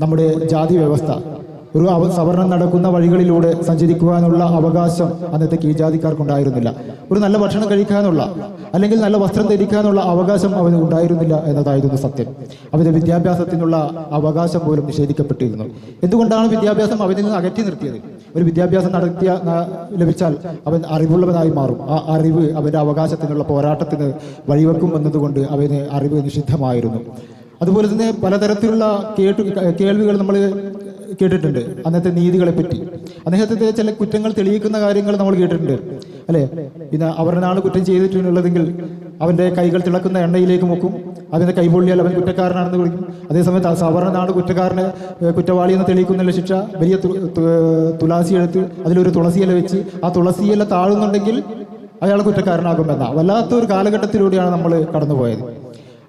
നമ്മുടെ ജാതി വ്യവസ്ഥ. ഒരു അവ സവർണം നടക്കുന്ന വഴികളിലൂടെ സഞ്ചരിക്കുവാനുള്ള അവകാശം അന്നത്തെ കീഴ്ജാതിക്കാർക്കുണ്ടായിരുന്നില്ല. ഒരു നല്ല ഭക്ഷണം കഴിക്കാനുള്ള അല്ലെങ്കിൽ നല്ല വസ്ത്രം ധരിക്കാനുള്ള അവകാശം അവന് ഉണ്ടായിരുന്നില്ല എന്നതായിരുന്നു സത്യം. അവന്റെ വിദ്യാഭ്യാസത്തിനുള്ള അവകാശം പോലും നിഷേധിക്കപ്പെട്ടിരുന്നു. എന്തുകൊണ്ടാണ് വിദ്യാഭ്യാസം അവനിൽ നിന്ന് അകറ്റി നിർത്തിയത്? ഒരു വിദ്യാഭ്യാസം നടത്തിയ ലഭിച്ചാൽ അവൻ അറിവുള്ളവനായി മാറും. ആ അറിവ് അവന്റെ അവകാശത്തിനുള്ള പോരാട്ടത്തിന് വഴിവെക്കും എന്നതുകൊണ്ട് അവന് അറിവ് നിഷിദ്ധമായിരുന്നു. അതുപോലെ തന്നെ പലതരത്തിലുള്ള കേട്ടു കേൾവികൾ നമ്മൾ കേട്ടിട്ടുണ്ട്. അന്നത്തെ നീതികളെ പറ്റി അദ്ദേഹത്തിന്റെ ചില കുറ്റങ്ങൾ തെളിയിക്കുന്ന കാര്യങ്ങൾ നമ്മൾ കേട്ടിട്ടുണ്ട്. അല്ലെ? പിന്നെ അവരനാണ് കുറ്റം ചെയ്തിട്ടുള്ളതെങ്കിൽ അവന്റെ കൈകൾ തിളക്കുന്ന എണ്ണയിലേക്ക് മുക്കും. അവന്റെ കൈപൊള്ളിയാൽ അവൻ കുറ്റക്കാരനാണെന്ന് വിളിക്കും. അതേസമയത്ത് സവർണനാണ് കുറ്റക്കാരനെ കുറ്റവാളി എന്ന് തെളിയിക്കുന്നുള്ള ശിക്ഷ വലിയ തുളസി എടുത്ത് അതിലൊരു തുളസിയില വെച്ച് ആ തുളസിയില താഴുന്നുണ്ടെങ്കിൽ അയാൾ കുറ്റക്കാരനാകുമെന്ന വല്ലാത്തൊരു കാലഘട്ടത്തിലൂടെയാണ് നമ്മൾ കടന്നുപോയത്.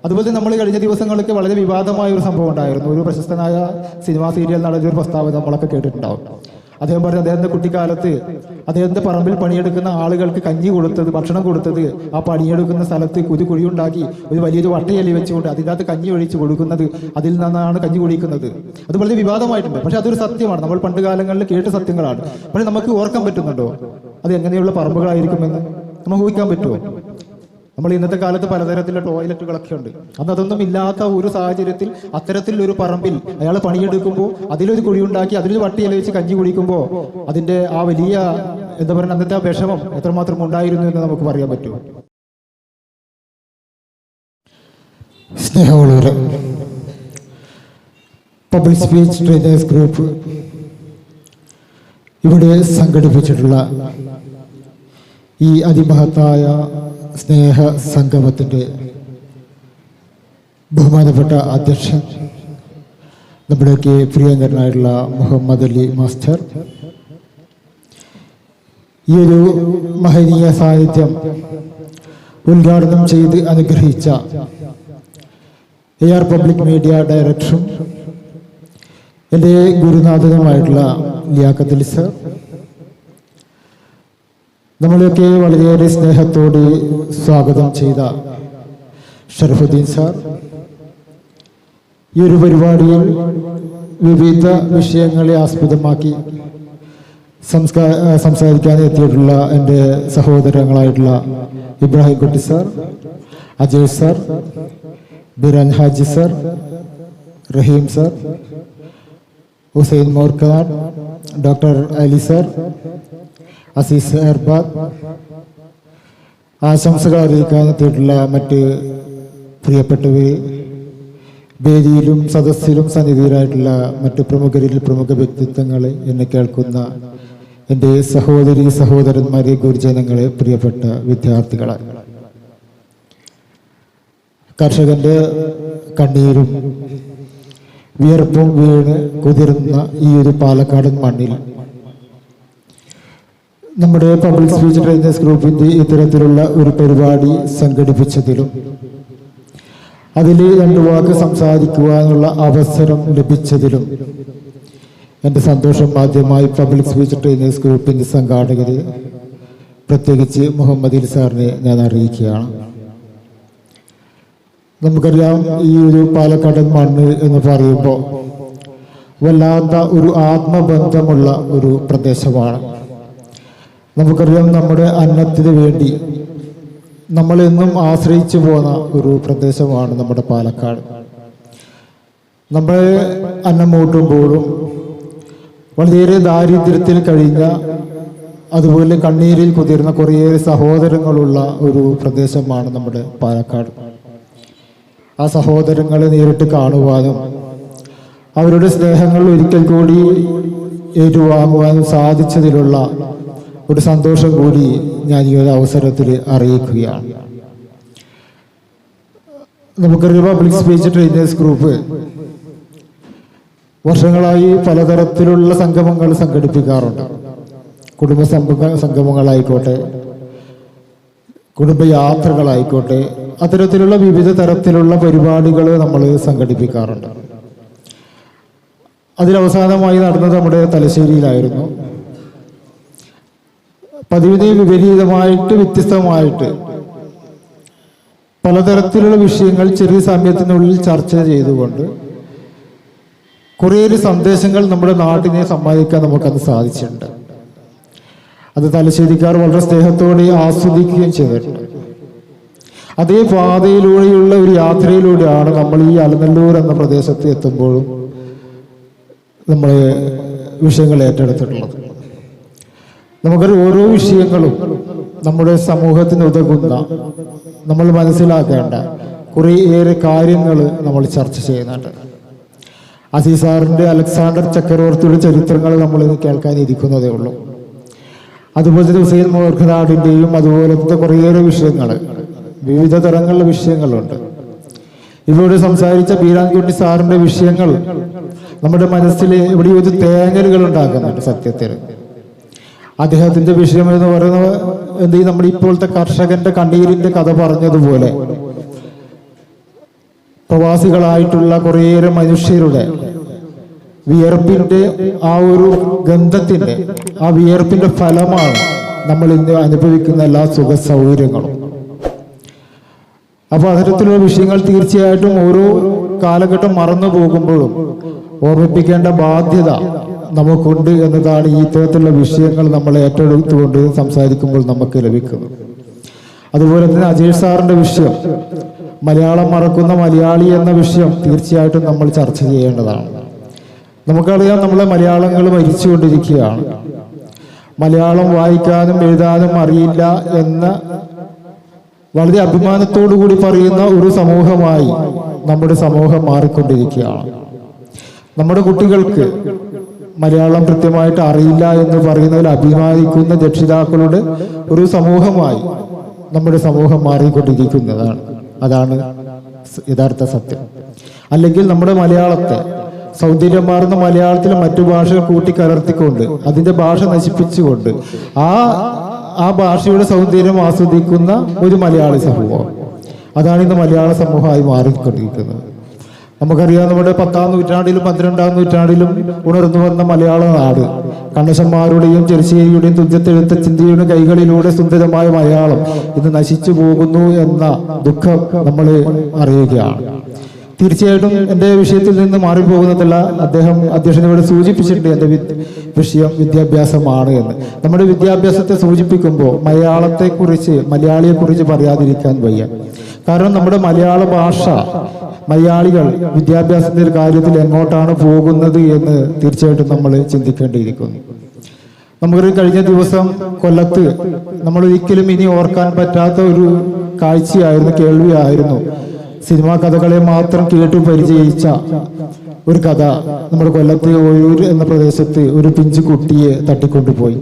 അതുപോലെ നമ്മൾ കഴിഞ്ഞ ദിവസങ്ങളൊക്കെ വളരെ വിവാദമായ ഒരു സംഭവം ഉണ്ടായിരുന്നു. ഒരു പ്രശസ്തനായ സിനിമാ സീരിയൽ നടന്ന ഒരു പ്രസ്താവന നമ്മളൊക്കെ കേട്ടിട്ടുണ്ടാവും. അദ്ദേഹം പറഞ്ഞു അദ്ദേഹത്തിന്റെ കുട്ടിക്കാലത്ത് അദ്ദേഹത്തിന്റെ പറമ്പിൽ പണിയെടുക്കുന്ന ആളുകൾക്ക് കഞ്ഞി കൊടുത്തത് ഭക്ഷണം കൊടുത്തത് ആ പണിയെടുക്കുന്ന സ്ഥലത്ത് കുരു കുഴിയുണ്ടാക്കി ഒരു വലിയൊരു വട്ടയലി വെച്ചുകൊണ്ട് അതിന്റെ അകത്ത് കഞ്ഞി ഒഴിച്ച് കൊടുക്കുന്നത് അതിൽ നിന്നാണ് കഞ്ഞി കുടിക്കുന്നത്. അത് വളരെ വിവാദമായിട്ടുണ്ട്. പക്ഷെ അതൊരു സത്യമാണ്. നമ്മൾ പണ്ട് കാലങ്ങളിൽ കേട്ട സത്യങ്ങളാണ്. പക്ഷെ നമുക്ക് ഓർക്കാൻ പറ്റുന്നുണ്ടോ? അത് എങ്ങനെയുള്ള പറമ്പുകളായിരിക്കുമെന്ന് നമുക്ക് ഊഹിക്കാൻ പറ്റുമോ? നമ്മൾ ഇന്നത്തെ കാലത്ത് പലതരത്തിലുള്ള ടോയ്ലറ്റുകളൊക്കെ ഉണ്ട്. അന്ന് അതൊന്നും ഇല്ലാത്ത ഒരു സാഹചര്യത്തിൽ അത്തരത്തിൽ ഒരു പറമ്പിൽ അയാൾ പണിയെടുക്കുമ്പോൾ അതിലൊരു കുഴി ഉണ്ടാക്കി അതിലൊരു വട്ടിയില വെച്ച് കഞ്ഞി കുടിക്കുമ്പോൾ അതിന്റെ ആ വലിയ എന്താ പറയുക അന്നത്തെ ആ വിഷമം എത്രമാത്രം ഉണ്ടായിരുന്നു എന്ന് നമുക്ക് പറയാൻ പറ്റുമോ സ്നേഹമുള്ളവരെ പബ്ലിക് സ്പീച്ച് ട്രെയിനേഴ്സ് ഗ്രൂപ്പ് ഇവിടെ സംഘടിപ്പിച്ചിട്ടുള്ള ഈ അതിമഹത്തായ സ്നേഹ സംഗമത്തിന്റെ ബഹുമാനപ്പെട്ട അധ്യക്ഷൻ നമ്മുടെയൊക്കെ പ്രിയങ്കരനായിട്ടുള്ള മുഹമ്മദ് അലി മാസ്റ്റർ. ഈ ഒരു മഹനീയ സാന്നിധ്യം ഉദ്ഘാടനം ചെയ്ത് അനുഗ്രഹിച്ച എ ആർ പബ്ലിക് മീഡിയ ഡയറക്ടറും എന്റെ ഗുരുനാഥനുമായിട്ടുള്ള ലിയാക്കത്തിൽ സർ നമ്മളെയൊക്കെ വളരെയേറെ സ്നേഹത്തോടെ സ്വാഗതം ചെയ്ത ഷറഫുദ്ദീൻ സാർ. ഈ ഒരു പരിപാടിയിൽ വിവിധ വിഷയങ്ങളെ ആസ്പദമാക്കി സംസ്കാ സംസാരിക്കാൻ എത്തിയിട്ടുള്ള എന്റെ സഹോദരങ്ങളായിട്ടുള്ള Ibrahim Kutty sir Ajay sir Biran Haji sir Rahim sir Hussain Morkhan doctor Ali sir Aziz Erbad ആശംസകൾ അറിയിക്കാൻ എത്തിയിട്ടുള്ള മറ്റ് പ്രിയപ്പെട്ടവരെ വേദിയിലും സദസ്സിലും സന്നിധിയിലായിട്ടുള്ള മറ്റ് പ്രമുഖരിൽ പ്രമുഖ വ്യക്തിത്വങ്ങളെ എന്നെ കേൾക്കുന്ന എന്റെ സഹോദരി സഹോദരന്മാരെ ഗുരുജനങ്ങളെ പ്രിയപ്പെട്ട വിദ്യാർത്ഥികളെ. കർഷകന്റെ കണ്ണീരും വിയർപ്പും വീണ് കുതിർന്ന ഈ ഒരു പാലക്കാടൻ മണ്ണിൽ നമ്മുടെ പബ്ലിക് സ്പീച്ച് ട്രെയിനേഴ്സ് ഗ്രൂപ്പിന്റെ ഇത്തരത്തിലുള്ള ഒരു പരിപാടി സംഘടിപ്പിച്ചതിലും അതിൽ രണ്ടു വാക്ക് സംസാരിക്കുവാനുള്ള അവസരം ലഭിച്ചതിലും എന്റെ സന്തോഷം ആദ്യമായി പബ്ലിക് സ്പീച്ച് ട്രെയിനേഴ്സ് ഗ്രൂപ്പിന്റെ സംഘാടകരെ പ്രത്യേകിച്ച് മുഹമ്മദ് സാറിനെ ഞാൻ അറിയിക്കുകയാണ്. നമുക്കറിയാം ഈ ഒരു പാലക്കാടൻ മണ്ണ് എന്ന് പറയുമ്പോൾ വല്ലാത്ത ഒരു ആത്മബന്ധമുള്ള ഒരു പ്രദേശമാണ്. നമുക്കറിയാം നമ്മുടെ അന്നത്തിന് വേണ്ടി നമ്മളെന്നും ആശ്രയിച്ചു പോകുന്ന ഒരു പ്രദേശമാണ് നമ്മുടെ പാലക്കാട്. നമ്മൾ അന്നം മൂട്ടുമ്പോഴും വളരെയേറെ ദാരിദ്ര്യത്തിൽ കഴിഞ്ഞ അതുപോലെ കണ്ണീരിൽ കുതിർന്ന കുറേയേറെ സഹോദരങ്ങളുള്ള ഒരു പ്രദേശമാണ് നമ്മുടെ പാലക്കാട്. ആ സഹോദരങ്ങളെ നേരിട്ട് കാണുവാനും അവരുടെ സ്നേഹങ്ങൾ ഒരിക്കൽ കൂടി ഏറ്റുവാങ്ങുവാനും സാധിച്ചതിലുള്ള ഒരു സന്തോഷം കൂടി ഞാൻ ഈ ഒരു അവസരത്തിൽ അറിയിക്കുകയാണ്. നമുക്ക് റിപ്പബ്ലിക് സ്പീച്ച് ട്രെയിനേഴ്സ് ഗ്രൂപ്പ് വർഷങ്ങളായി പലതരത്തിലുള്ള സംഗമങ്ങൾ സംഘടിപ്പിക്കാറുണ്ട്. കുടുംബ സംഗ- സംഗമങ്ങളായിക്കോട്ടെ കുടുംബയാത്രകളായിക്കോട്ടെ അത്തരത്തിലുള്ള വിവിധ തരത്തിലുള്ള പരിപാടികൾ നമ്മൾ സംഘടിപ്പിക്കാറുണ്ട്. അതിലവസാനമായി നടന്നത് നമ്മുടെ തലശ്ശേരിയിലായിരുന്നു. പതിവിനെ വിപരീതമായിട്ട് വ്യത്യസ്തമായിട്ട് പലതരത്തിലുള്ള വിഷയങ്ങൾ ചെറിയ സമയത്തിനുള്ളിൽ ചർച്ച ചെയ്തുകൊണ്ട് കുറേയേറെ സന്ദേശങ്ങൾ നമ്മുടെ നാട്ടിനെ സമ്മാനിക്കാൻ നമുക്കത് സാധിച്ചിട്ടുണ്ട്. അത് തലശ്ശേരിക്കാർ വളരെ സ്നേഹത്തോടെ ആസ്വദിക്കുകയും ചെയ്തിട്ടുണ്ട്. അതേ പാതയിലൂടെയുള്ള ഒരു യാത്രയിലൂടെയാണ് നമ്മൾ ഈ അലനല്ലൂർ എന്ന പ്രദേശത്ത് എത്തുമ്പോഴും നമ്മൾ വിഷയങ്ങൾ ഏറ്റെടുത്തിട്ടുള്ളത്. നമുക്കൊരു ഓരോ വിഷയങ്ങളും നമ്മുടെ സമൂഹത്തിന് ഉതകുന്ന നമ്മൾ മനസ്സിലാക്കേണ്ട കുറേയേറെ കാര്യങ്ങൾ നമ്മൾ ചർച്ച ചെയ്യുന്നുണ്ട്. അസീസാറിന്റെ അലക്സാണ്ടർ ചക്രവർത്തിയുടെ ചരിത്രങ്ങൾ നമ്മൾ ഇന്ന് കേൾക്കാനിരിക്കുന്നതേ ഉള്ളൂ. അതുപോലെ തന്നെ ഹുസൈൻ മോർഖനാടിന്റെയും അതുപോലത്തെ കുറേയേറെ വിഷയങ്ങൾ വിവിധ തരങ്ങളിലുള്ള വിഷയങ്ങളുണ്ട്. ഇവരോട് സംസാരിച്ച ബീരാൻകുട്ടി സാറിന്റെ വിഷയങ്ങൾ നമ്മുടെ മനസ്സിൽ എവിടെയോ ഒരു തേങ്ങലുകൾ ഉണ്ടാക്കുന്നുണ്ട് സത്യത്തിൽ. അദ്ദേഹത്തിന്റെ വിഷയം എന്ന് പറയുന്നത് എന്ത് നമ്മുടെ ഇപ്പോഴത്തെ കർഷകന്റെ കണ്ണീരിന്റെ കഥ പറഞ്ഞതുപോലെ. പ്രവാസികളായിട്ടുള്ള കുറേയേറെ മനുഷ്യരുടെ വിയർപ്പിന്റെ ആ ഒരു ഗന്ധത്തിന്റെ ആ വിയർപ്പിന്റെ ഫലമാണ് നമ്മൾ ഇന്ന് അനുഭവിക്കുന്ന എല്ലാ സുഖ സൗകര്യങ്ങളും അപ്പൊ അത്തരത്തിലുള്ള വിഷയങ്ങൾ തീർച്ചയായിട്ടും ഓരോ കാലഘട്ടം മറന്നു പോകുമ്പോഴും ഓർമ്മിപ്പിക്കേണ്ട ബാധ്യത നമുക്കുണ്ട് എന്നതാണ് ഈ ഇത്തരത്തിലുള്ള വിഷയങ്ങൾ നമ്മൾ ഏറ്റെടുത്തുകൊണ്ട് സംസാരിക്കുമ്പോൾ നമുക്ക് ലഭിക്കുന്നത്. അതുപോലെ തന്നെ അജയ് സാറിന്റെ വിഷയം മലയാളം മറക്കുന്ന മലയാളി എന്ന വിഷയം തീർച്ചയായിട്ടും നമ്മൾ ചർച്ച ചെയ്യേണ്ടതാണ്. നമുക്കറിയാം നമ്മളെ മലയാളങ്ങൾ മരിച്ചുകൊണ്ടിരിക്കുകയാണ്. മലയാളം വായിക്കാനും എഴുതാനും അറിയില്ല എന്ന വളരെ അഭിമാനത്തോടു കൂടി പറയുന്ന ഒരു സമൂഹമായി നമ്മുടെ സമൂഹം മാറിക്കൊണ്ടിരിക്കുകയാണ്. നമ്മുടെ കുട്ടികൾക്ക് മലയാളം കൃത്യമായിട്ട് അറിയില്ല എന്ന് പറയുന്നതിൽ അഭിമാനിക്കുന്ന രക്ഷിതാക്കളുടെ ഒരു സമൂഹമായി നമ്മുടെ സമൂഹം മാറിക്കൊണ്ടിരിക്കുന്നതാണ്. അതാണ് യഥാർത്ഥ സത്യം. അല്ലെങ്കിൽ നമ്മുടെ മലയാളത്തെ സൗന്ദര്യമാർന്ന മലയാളത്തിലെ മറ്റു ഭാഷകൾ കൂട്ടിക്കലർത്തിക്കൊണ്ട് അതിന്റെ ഭാഷ നശിപ്പിച്ചുകൊണ്ട് ആ ആ ഭാഷയുടെ സൗന്ദര്യം ആസ്വദിക്കുന്ന ഒരു മലയാളി സമൂഹം. അതാണ് ഇന്ന് മലയാള സമൂഹമായി മാറിക്കൊണ്ടിരിക്കുന്നത്. നമുക്കറിയാം നമ്മുടെ പത്താം നൂറ്റാണ്ടിലും പന്ത്രണ്ടാം നൂറ്റാണ്ടിലും ഉണർന്നു വന്ന മലയാള നാട്. കണ്ണശന്മാരുടെയും ചെറുശ്ശേരിയുടെയും തുഞ്ചത്തെഴുത്ത ചിന്തയുടെ കൈകളിലൂടെ സുന്ദരമായ മലയാളം ഇന്ന് നശിച്ചു പോകുന്നു എന്ന ദുഃഖം നമ്മൾ അറിയുകയാണ്. തീർച്ചയായിട്ടും എന്റെ വിഷയത്തിൽ നിന്ന് മാറിപ്പോകുന്നതല്ല. അദ്ദേഹം അധ്യക്ഷനോട് സൂചിപ്പിച്ചിട്ടുണ്ട് എന്റെ വിഷയം വിദ്യാഭ്യാസമാണ് എന്ന്. നമ്മുടെ വിദ്യാഭ്യാസത്തെ സൂചിപ്പിക്കുമ്പോൾ മലയാളത്തെക്കുറിച്ച് മലയാളിയെക്കുറിച്ച് പറയാതിരിക്കാൻ വയ്യ. കാരണം നമ്മുടെ മലയാള ഭാഷ മലയാളികൾ വിദ്യാഭ്യാസത്തിന്റെ കാര്യത്തിൽ എങ്ങോട്ടാണ് പോകുന്നത് എന്ന് തീർച്ചയായിട്ടും നമ്മൾ ചിന്തിക്കേണ്ടിയിരിക്കുന്നു. നമുക്കൊരു കഴിഞ്ഞ ദിവസം കൊല്ലത്ത് നമ്മൾ ഒരിക്കലും ഇനി ഓർക്കാൻ പറ്റാത്ത ഒരു കാഴ്ചയായിരുന്നു കേൾവിയായിരുന്നു. സിനിമാ കഥകളെ മാത്രം കേട്ടു പരിചയിച്ച ഒരു കഥ നമ്മുടെ കൊല്ലത്തെ ഒയൂർ എന്ന പ്രദേശത്ത് ഒരു പിഞ്ചു കുട്ടിയെ തട്ടിക്കൊണ്ടുപോയി.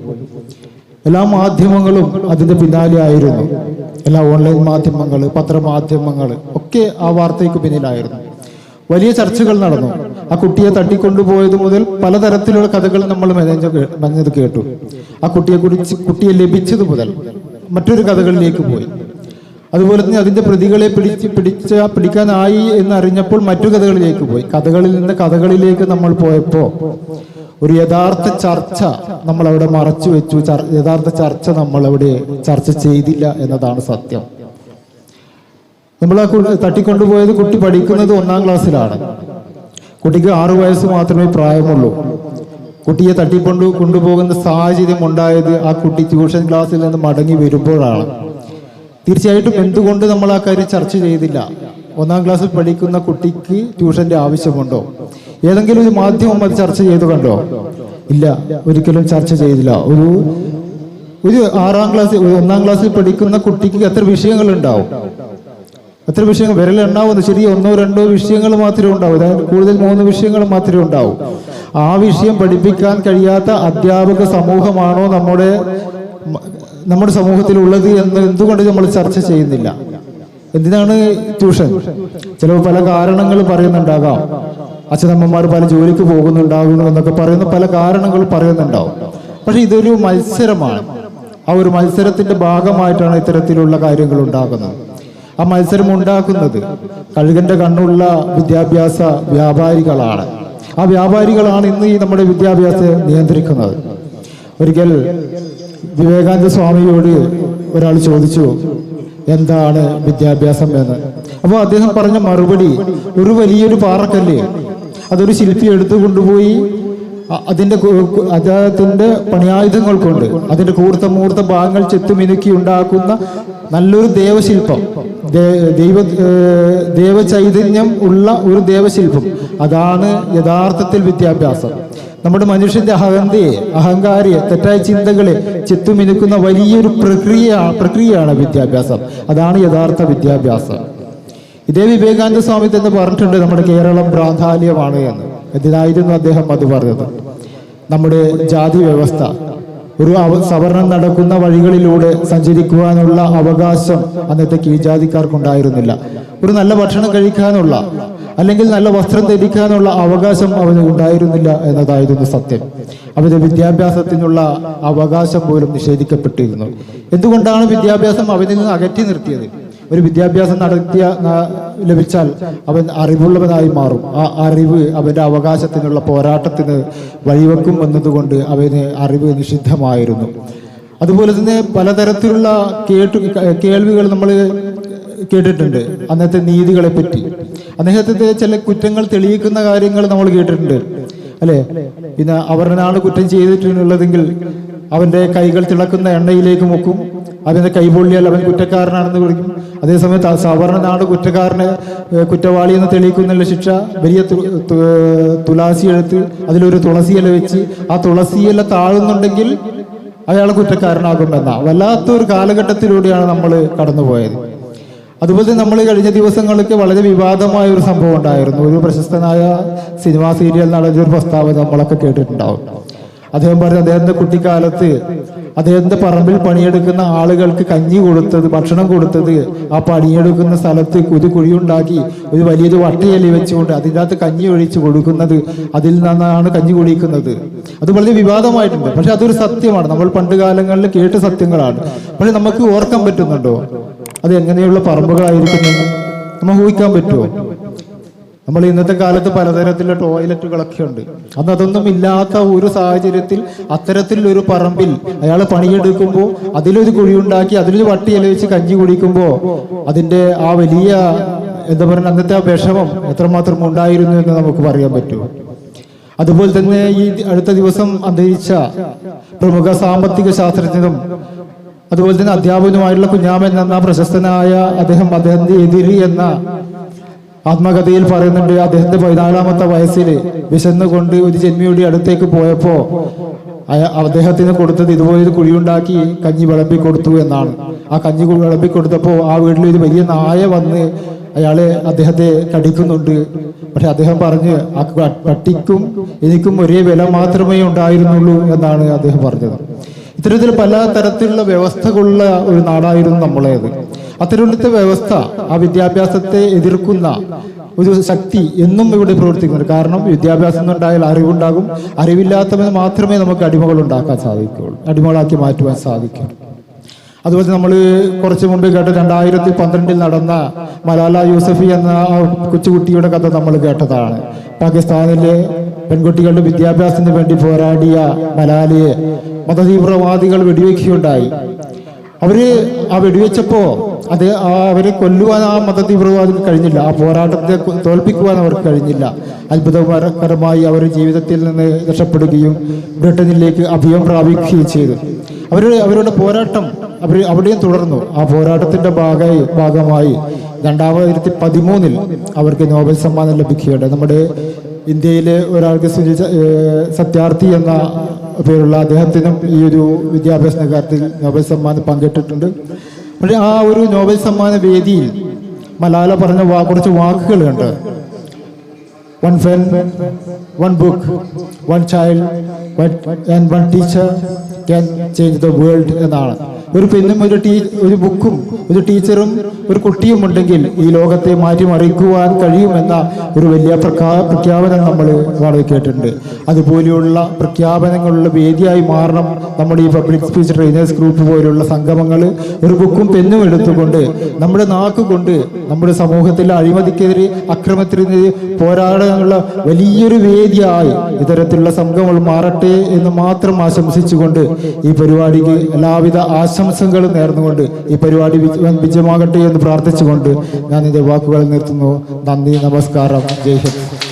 എല്ലാ മാധ്യമങ്ങളും അതിന്റെ പിന്നാലെ ആയിരുന്നു. എല്ലാ ഓൺലൈൻ മാധ്യമങ്ങൾ പത്രമാധ്യമങ്ങൾ ഒക്കെ ആ വാർത്തയ്ക്ക് പിന്നിലായിരുന്നു. വലിയ ചർച്ചകൾ നടന്നു. ആ കുട്ടിയെ തട്ടിക്കൊണ്ടുപോയത് മുതൽ പലതരത്തിലുള്ള കഥകൾ നമ്മൾ മെനഞ്ഞ മെനഞ്ഞത് കേട്ടു. ആ കുട്ടിയെ കുറിച്ച് കുട്ടിയെ ലഭിച്ചത് മുതൽ മറ്റൊരു കഥകളിലേക്ക് പോയി. അതുപോലെ തന്നെ അതിന്റെ പ്രതികളെ പിടിച്ച് പിടിച്ച പിടിക്കാനായി എന്ന് അറിഞ്ഞപ്പോൾ മറ്റു കഥകളിലേക്ക് പോയി. കഥകളിൽ നിന്ന് കഥകളിലേക്ക് നമ്മൾ പോയപ്പോ ഒരു യഥാർത്ഥ ചർച്ച നമ്മൾ അവിടെ മറച്ചു വെച്ചു. യഥാർത്ഥ ചർച്ച നമ്മൾ അവിടെ ചർച്ച ചെയ്തില്ല എന്നതാണ് സത്യം. നമ്മൾ ആ തട്ടിക്കൊണ്ടുപോയത് കുട്ടി പഠിക്കുന്നത് ഒന്നാം ക്ലാസ്സിലാണ്. കുട്ടിക്ക് ആറു വയസ്സ് മാത്രമേ പ്രായമുള്ളൂ. കുട്ടിയെ തട്ടിക്കൊണ്ടു കൊണ്ടുപോകുന്ന സാഹചര്യം ഉണ്ടായത് ആ കുട്ടി ട്യൂഷൻ ക്ലാസ്സിൽ നിന്ന് മടങ്ങി വരുമ്പോഴാണ്. തീർച്ചയായിട്ടും എന്തുകൊണ്ട് നമ്മൾ ആ കാര്യം ചർച്ച ചെയ്തില്ല? ഒന്നാം ക്ലാസ്സിൽ പഠിക്കുന്ന കുട്ടിക്ക് ട്യൂഷന്റെ ആവശ്യമുണ്ടോ? ഏതെങ്കിലും ഒരു മാധ്യമം അത് ചർച്ച ചെയ്തു കണ്ടോ? ഇല്ല ഒരിക്കലും ചർച്ച ചെയ്തില്ല. ഒരു ഒരു ആറാം ക്ലാസ് ഒന്നാം ക്ലാസ്സിൽ പഠിക്കുന്ന കുട്ടിക്ക് എത്ര വിഷയങ്ങൾ ഉണ്ടാവും എത്ര വിഷയങ്ങൾ വിരലുണ്ടാവുന്നു ശരി ഒന്നോ രണ്ടോ വിഷയങ്ങൾ മാത്രമേ ഉണ്ടാവൂ. അതായത് കൂടുതൽ മൂന്ന് വിഷയങ്ങൾ മാത്രമേ ഉണ്ടാവും. ആ വിഷയം പഠിപ്പിക്കാൻ കഴിയാത്ത അധ്യാപക സമൂഹമാണോ നമ്മുടെ നമ്മുടെ സമൂഹത്തിൽ സമൂഹത്തിലുള്ളത് എന്ന് എന്തുകൊണ്ട് നമ്മൾ ചർച്ച ചെയ്യുന്നില്ല? എന്തിനാണ് ട്യൂഷൻ? ചില പല കാരണങ്ങൾ പറയുന്നുണ്ടാകാം. അച്ഛനമ്മമാർ പല ജോലിക്ക് പോകുന്നുണ്ടാകുന്നു എന്നൊക്കെ പറയുന്ന പല കാരണങ്ങൾ പറയുന്നുണ്ടാവും. പക്ഷെ ഇതൊരു മത്സരമാണ്. ആ ഒരു മത്സരത്തിന്റെ ഭാഗമായിട്ടാണ് ഇത്തരത്തിലുള്ള കാര്യങ്ങൾ ഉണ്ടാകുന്നത്. ആ മത്സരം ഉണ്ടാക്കുന്നത് കഴുകന്റെ കണ്ണുള്ള വിദ്യാഭ്യാസ വ്യാപാരികളാണ്. ആ വ്യാപാരികളാണ് ഇന്ന് ഈ നമ്മുടെ വിദ്യാഭ്യാസത്തെ നിയന്ത്രിക്കുന്നത്. ഒരിക്കൽ വിവേകാനന്ദ സ്വാമിയോട് ഒരാൾ ചോദിച്ചു എന്താണ് വിദ്യാഭ്യാസം എന്ന്? അപ്പോൾ അദ്ദേഹം പറഞ്ഞ മറുപടി ഒരു വലിയൊരു പാറക്കല്ല്. അതൊരു ശില്പി എടുത്തു കൊണ്ടുപോയി അതിന്റെ കു- പണിയായുധങ്ങൾ കൊണ്ട് അതിന്റെ കൂർത്ത മൂർത്ത ഭാഗങ്ങൾ ചെത്തുമിനുക്കി ഉണ്ടാക്കുന്ന നല്ലൊരു ദേവശില്പം. ദൈവ ദേവചൈതന്യം ഉള്ള ഒരു ദേവശില്പം. അതാണ് യഥാർത്ഥത്തിൽ വിദ്യാഭ്യാസം. നമ്മുടെ മനുഷ്യന്റെ അഹന്തയെ അഹങ്കാരിയെ തെറ്റായ ചിന്തകളെ ചെത്തുമിനുക്കുന്ന വലിയൊരു പ്രക്രിയ പ്രക്രിയയാണ് വിദ്യാഭ്യാസം. അതാണ് യഥാർത്ഥ വിദ്യാഭ്യാസം. ഇതേ വിവേകാനന്ദ സ്വാമി തന്നെ പറഞ്ഞിട്ടുണ്ട് നമ്മുടെ കേരളം പ്രാധാന്യമാണ് എന്ന്. എന്തിനായിരുന്നു അദ്ദേഹം അത് പറഞ്ഞത്? നമ്മുടെ ജാതി വ്യവസ്ഥ. ഒരു അവ സവർണം നടക്കുന്ന വഴികളിലൂടെ സഞ്ചരിക്കുവാനുള്ള അവകാശം അന്നത്തെ കീഴ്ജാതിക്കാർക്കുണ്ടായിരുന്നില്ല. ഒരു നല്ല ഭക്ഷണം കഴിക്കാനുള്ള അല്ലെങ്കിൽ നല്ല വസ്ത്രം ധരിക്കാനുള്ള അവകാശം അവന് ഉണ്ടായിരുന്നില്ല എന്നതായിരുന്നു സത്യം. അവന് വിദ്യാഭ്യാസത്തിനുള്ള അവകാശം പോലും നിഷേധിക്കപ്പെട്ടിരുന്നു. എന്തുകൊണ്ടാണ് വിദ്യാഭ്യാസം അവനിൽ നിന്ന് അകറ്റി നിർത്തിയത്? ഒരു വിദ്യാഭ്യാസം നടത്തിയ ലഭിച്ചാൽ അവൻ അറിവുള്ളവനായി മാറും. ആ അറിവ് അവന്റെ അവകാശത്തിനുള്ള പോരാട്ടത്തിന് വഴിവെക്കും എന്നതുകൊണ്ട് അവന് അറിവ് നിഷിദ്ധമായിരുന്നു. അതുപോലെ തന്നെ പലതരത്തിലുള്ള കേട്ടു കേൾവികൾ നമ്മൾ കേട്ടിട്ടുണ്ട്. അന്നത്തെ നീതികളെ പറ്റി അദ്ദേഹത്തിന്റെ ചില കുറ്റങ്ങൾ തെളിയിക്കുന്ന കാര്യങ്ങൾ നമ്മൾ കേട്ടിട്ടുണ്ട്. അല്ലെ? പിന്നെ അവരനാണ് കുറ്റം ചെയ്തിട്ടുള്ളതെങ്കിൽ അവന്റെ കൈകൾ തിളക്കുന്ന എണ്ണയിലേക്ക് മുക്കും. അവന്റെ കൈപൊള്ളിയാൽ അവൻ കുറ്റക്കാരനാണെന്ന് വിളിക്കും. അതേസമയത്ത് സവർണനാണ് കുറ്റക്കാരനെ കുറ്റവാളി എന്ന് തെളിയിക്കുന്നുള്ള ശിക്ഷ. വലിയ തുളസി എടുത്ത് അതിലൊരു തുളസിയില വെച്ച് ആ തുളസിയില താഴുന്നുണ്ടെങ്കിൽ അയാൾ കുറ്റക്കാരനാകുമെന്ന. വല്ലാത്തൊരു കാലഘട്ടത്തിലൂടെയാണ് നമ്മൾ കടന്നുപോയത്. അതുപോലെ നമ്മൾ കഴിഞ്ഞ ദിവസങ്ങൾക്ക് വളരെ വിവാദമായ ഒരു സംഭവം ഉണ്ടായിരുന്നു. ഒരു പ്രശസ്തനായ സിനിമാ സീരിയൽ നടന്ന ഒരു പ്രസ്താവന നമ്മളൊക്കെ കേട്ടിട്ടുണ്ടാവും. അദ്ദേഹം പറഞ്ഞു അദ്ദേഹത്തിന്റെ കുട്ടിക്കാലത്ത് അദ്ദേഹത്തിന്റെ പറമ്പിൽ പണിയെടുക്കുന്ന ആളുകൾക്ക് കഞ്ഞി കൊടുത്തത് ഭക്ഷണം കൊടുത്തത് ആ പണിയെടുക്കുന്ന സ്ഥലത്ത് ഒരു കുഴിയുണ്ടാക്കി ഒരു വലിയൊരു വട്ടയലി വെച്ചുകൊണ്ട് അതിന്റെ അകത്ത് കഞ്ഞി ഒഴിച്ച് കൊടുക്കുന്നത് അതിൽ നിന്നാണ് കഞ്ഞി കുടിക്കുന്നത്. അത് വളരെ വിവാദമായിട്ടുണ്ട്. പക്ഷെ അതൊരു സത്യമാണ്. നമ്മൾ പണ്ട് കാലങ്ങളിൽ കേട്ട സത്യങ്ങളാണ്. പക്ഷെ നമുക്ക് ഓർക്കാൻ പറ്റുന്നുണ്ടോ? അത് എങ്ങനെയുള്ള പറമ്പുകളായിരിക്കും നമുക്ക് ഊഹിക്കാൻ പറ്റുമോ? നമ്മൾ ഇന്നത്തെ കാലത്ത് പലതരത്തിലുള്ള ടോയ്ലറ്റുകളൊക്കെ ഉണ്ട് അന്ന് അതൊന്നും ഇല്ലാത്ത ഒരു സാഹചര്യത്തിൽ അത്തരത്തിലൊരു പറമ്പിൽ അയാൾ പണിയെടുക്കുമ്പോൾ അതിലൊരു കുഴിയുണ്ടാക്കി അതിലൊരു വട്ടിയില വെച്ച് കഞ്ഞി കുടിക്കുമ്പോൾ അതിന്റെ ആ വലിയ എന്താ പറയുക അന്നത്തെ ആ വിഷമം എത്രമാത്രം ഉണ്ടായിരുന്നു എന്ന് നമുക്ക് പറയാൻ പറ്റുമോ? അതുപോലെ തന്നെ ഈ അടുത്ത ദിവസം അന്തരിച്ച പ്രമുഖ സാമ്പത്തിക ശാസ്ത്രജ്ഞനും അതുപോലെ തന്നെ അധ്യാപകനുമായിട്ടുള്ള കുഞ്ഞാമൻ എന്ന പ്രശസ്തനായ അദ്ദേഹം അദ്ദേഹത്തിന്റെ എതിരി എന്ന ആത്മകഥയിൽ പറയുന്നുണ്ട് അദ്ദേഹത്തിന്റെ പതിനാലാമത്തെ വയസ്സിൽ വിശന്നുകൊണ്ട് ഒരു ജന്മിയുടെ അടുത്തേക്ക് പോയപ്പോ അദ്ദേഹത്തിന് കൊടുത്തത് ഇതുപോലെ ഒരു കുഴിയുണ്ടാക്കി കഞ്ഞി വിളമ്പി കൊടുത്തു എന്നാണ്. ആ കഞ്ഞി വിളമ്പി കൊടുത്തപ്പോൾ ആ വീട്ടിൽ ഒരു വലിയ നായ വന്ന് അയാളെ അദ്ദേഹത്തെ കടിക്കുന്നുണ്ട്. പക്ഷെ അദ്ദേഹം പറഞ്ഞ് ആ പട്ടിക്കും എനിക്കും ഒരേ വില മാത്രമേ ഉണ്ടായിരുന്നുള്ളൂ എന്നാണ് അദ്ദേഹം പറഞ്ഞത്. ഇത്തരത്തിൽ പല തരത്തിലുള്ള വ്യവസ്ഥകളുള്ള ഒരു നാടായിരുന്നു നമ്മളേത്. അത്തരത്തിലത്തെ വ്യവസ്ഥ ആ വിദ്യാഭ്യാസത്തെ എതിർക്കുന്ന ഒരു ശക്തി എന്നും ഇവിടെ പ്രവർത്തിക്കുന്നുണ്ട്. കാരണം വിദ്യാഭ്യാസം ഉണ്ടായാൽ അറിവുണ്ടാകും. അറിവില്ലാത്തവന് മാത്രമേ നമുക്ക് അടിമകൾ ഉണ്ടാക്കാൻ സാധിക്കുകയുള്ളൂ. അടിമകളാക്കി മാറ്റുവാൻ സാധിക്കും അതുപോലെ നമ്മൾ കുറച്ച് മുമ്പ് കേട്ട രണ്ടായിരത്തി പന്ത്രണ്ടിൽ നടന്ന മലാല യൂസഫി എന്ന കൊച്ചുകുട്ടിയുടെ കഥ നമ്മൾ കേട്ടതാണ്. പാകിസ്ഥാനിലെ പെൺകുട്ടികളുടെ വിദ്യാഭ്യാസത്തിന് വേണ്ടി പോരാടിയ മലാലയെ മതതീവ്രവാദികൾ വെടിവെക്കുകയുണ്ടായി. അവർ ആ വെടിവെച്ചപ്പോ അത് അവരെ കൊല്ലുവാൻ ആ മതതീവ്രവാദിക്ക് കഴിഞ്ഞില്ല. ആ പോരാട്ടത്തെ തോൽപ്പിക്കുവാൻ അവർക്ക് കഴിഞ്ഞില്ല. അത്ഭുതകരമായി അവർ ജീവിതത്തിൽ നിന്ന് രക്ഷപ്പെടുകയും ബ്രിട്ടനിലേക്ക് അഭയം പ്രാപിക്കുകയും ചെയ്തു. അവർ അവരുടെ പോരാട്ടം അവർ അവിടെയും തുടർന്നു. ആ പോരാട്ടത്തിന്റെ ഭാഗമായി ഭാഗമായി രണ്ടായിരത്തി പതിമൂന്നിൽ അവർക്ക് നോബൽ സമ്മാനം ലഭിക്കുകയുണ്ട് നമ്മുടെ ഇന്ത്യയിലെ ഒരാൾക്ക് സുജിച്ച സത്യാർത്ഥി എന്ന പേരുള്ള അദ്ദേഹത്തിനും ഈ ഒരു വിദ്യാഭ്യാസ കാര്യത്തിൽ നോബൽ സമ്മാനം പങ്കിട്ടിട്ടുണ്ട്. പക്ഷേ ആ ഒരു നോബൽ സമ്മാന വേദിയിൽ മലാല പറഞ്ഞ കുറച്ച് വാക്കുകളുണ്ട്. one pen one book one child and one teacher can change the world എന്നാണ് ഒരു പെണ്ണും ഒരു ടീ ഒരു ബുക്കും ഒരു ടീച്ചറും ഒരു കുട്ടിയും ഉണ്ടെങ്കിൽ ഈ ലോകത്തെ മാറ്റിമറിക്കുവാൻ കഴിയുമെന്ന ഒരു വലിയ പ്രഖ്യാ പ്രഖ്യാപനം നമ്മൾ വളരെ കേട്ടിട്ടുണ്ട് അതുപോലെയുള്ള പ്രഖ്യാപനങ്ങളുള്ള വേദിയായി മാറണം നമ്മുടെ ഈ പബ്ലിക് സ്പീച്ച് ട്രെയിനേഴ്സ് ഗ്രൂപ്പ് പോലുള്ള സംഗമങ്ങൾ. ഒരു ബുക്കും പെന്നും എടുത്തുകൊണ്ട് നമ്മുടെ നാക്കുകൊണ്ട് നമ്മുടെ സമൂഹത്തിലെ അഴിമതിക്കെതിരെ അക്രമത്തിനെതിരെ പോരാടാനുള്ള വലിയൊരു വേദിയായി ഇത്തരത്തിലുള്ള സംഘങ്ങൾ മാറട്ടെ എന്ന് മാത്രം ആശംസിച്ചുകൊണ്ട് ഈ പരിപാടിക്ക് എല്ലാവിധ ആശംസകളും നേർന്നുകൊണ്ട് ഈ പരിപാടി വിജ- വിജയമാകട്ടെ എന്ന് പ്രാർത്ഥിച്ചുകൊണ്ട് ഞാൻ എന്റെ വാക്കുകൾ നിർത്തുന്നു. നന്ദി നമസ്കാരം. ജയ് ഹിന്ദ്.